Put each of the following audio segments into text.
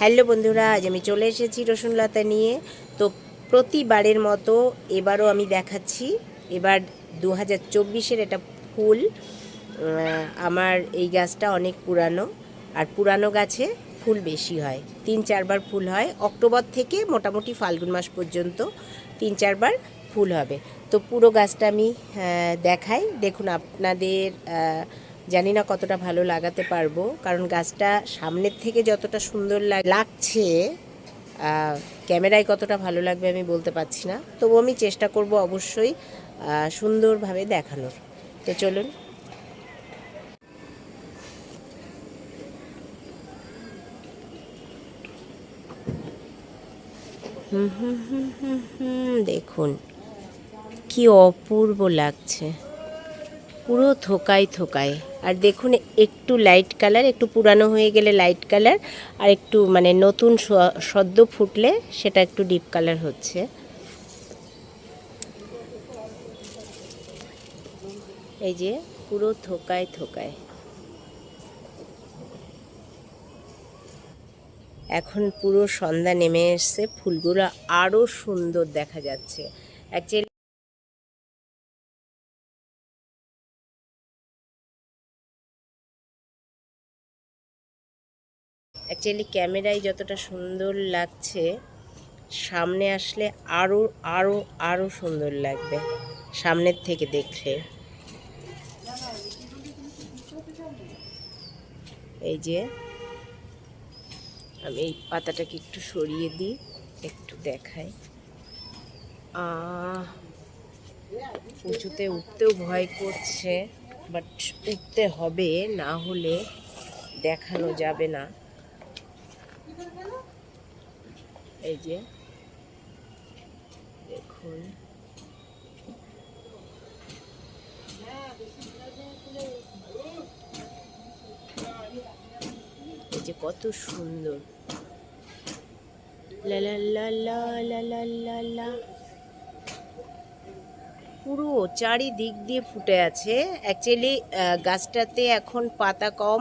Hello বন্ধুরা, আজ আমি চলে এসেছি রসুনলতা নিয়ে। তো প্রতিবারের মতো এবারও আমি দেখাচ্ছি। এবার দু হাজার চব্বিশের এটা ফুল আমার এই গাছটা অনেক পুরানো। আর পুরানো গাছে ফুল বেশি হয়, তিন চারবার ফুল হয়। অক্টোবর থেকে মোটামুটি ফাল্গুন মাস পর্যন্ত তিন চারবার ফুল হবে। তো পুরো গাছটা আমি দেখাই। দেখুন, আপনাদের জানি না কতটা ভালো লাগাতে পারব, কারণ গাছটা সামনের থেকে যতটা সুন্দর লাগছে ক্যামেরায় কতটা ভালো লাগবে আমি বলতে পারছি না। তবু আমি চেষ্টা করব অবশ্যই সুন্দরভাবে দেখানোর। তো চলুন। দেখুন, কি অপূর্ব লাগছে। পুরো থোকায় থোকায়। আর দেখুন, একটু লাইট কালার একটু পুরানো হয়ে গেলে লাইট কালার আর একটু মানে নতুন সদ্য ফুটলে সেটা একটু ডিপ কালার হচ্ছে। এই যে, পুরো থোকায় থোকায়। এখন পুরো সন্ধ্যা নেমে এসছে, ফুলগুলো আরও সুন্দর দেখা যাচ্ছে। অ্যাকচুয়ালি অ্যাকচুয়ালি ক্যামেরায় যতটা সুন্দর লাগছে, সামনে আসলে আরও আরও আরও সুন্দর লাগবে, সামনের থেকে দেখলে। এই যে, আমি এই পাতাটাকে একটু সরিয়ে দিই, একটু দেখাই। উঁচুতে উঠতেও ভয় করছে বাট উঠতে হবে, না হলে দেখানো যাবে না। এই যে। দেখুন। এই যে কত সুন্দর। লা লা লা লা লা লা লা লা। পুরো চারিদিক দিয়ে ফুটে আছে। অ্যাকচুয়ালি গাছটাতে এখন পাতা কম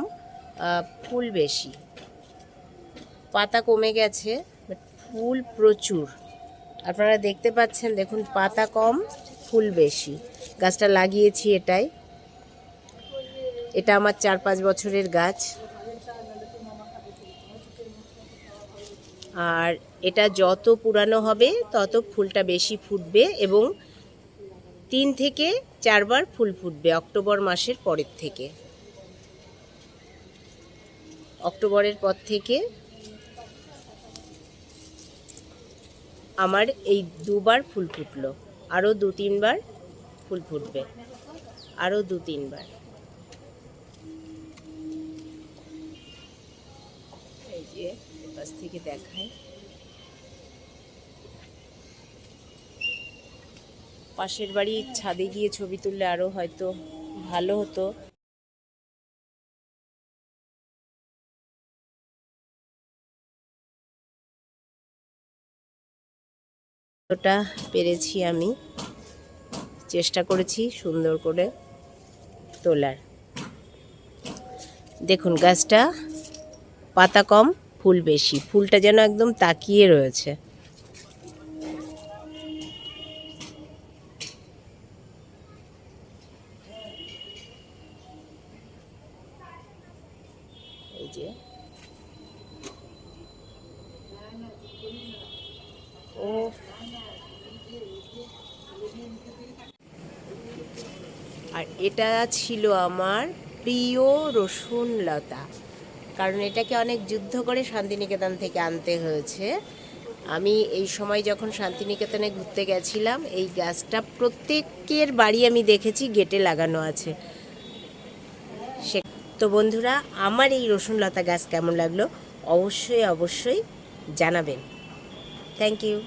ফুল বেশি। পাতা কমে গেছে। ফুল প্রচুর। আপনারা দেখতে পাচ্ছেন, দেখুন, পাতা কম, ফুল বেশি। গাছটা লাগিয়েছি এটাই। এটা আমার চার পাঁচ বছরের গাছ। আর এটা যত পুরানো হবে, তত ফুলটা বেশি ফুটবে এবং তিন থেকে চারবার ফুল ফুটবে অক্টোবর মাসের পরের থেকে। অক্টোবরের পর থেকে আমার এই দুবার ফুল ফুটলো। আরও দু তিনবার ফুল ফুটবে। আরও দু তিনবার। এই যে পাশ থেকে দেখায়। পাশের বাড়ির ছাদে গিয়ে ছবি তুললে আরও হয়তো ভালো হতো। যতটা পেরেছি আমি, চেষ্টা করেছি সুন্দর করে তোলার। দেখুন, গাছটা পাতা কম, ফুল বেশি। ফুলটা যেন একদম তাকিয়ে রয়েছে। এই যে আর এটা ছিল আমার প্রিয় রসুন লতা কারণ এটাকে অনেক যুদ্ধ করে শান্তিনিকেতন থেকে আনতে হয়েছে। আমি এই সময় যখন শান্তিনিকেতনে ঘুরতে গেছিলাম, এই গাছটা প্রত্যেকের বাড়ি আমি দেখেছি, গেটে লাগানো আছে। সে তো বন্ধুরা, আমার এই রসুন লতা গাছ কেমন লাগল? অবশ্যই অবশ্যই জানাবেন। Thank you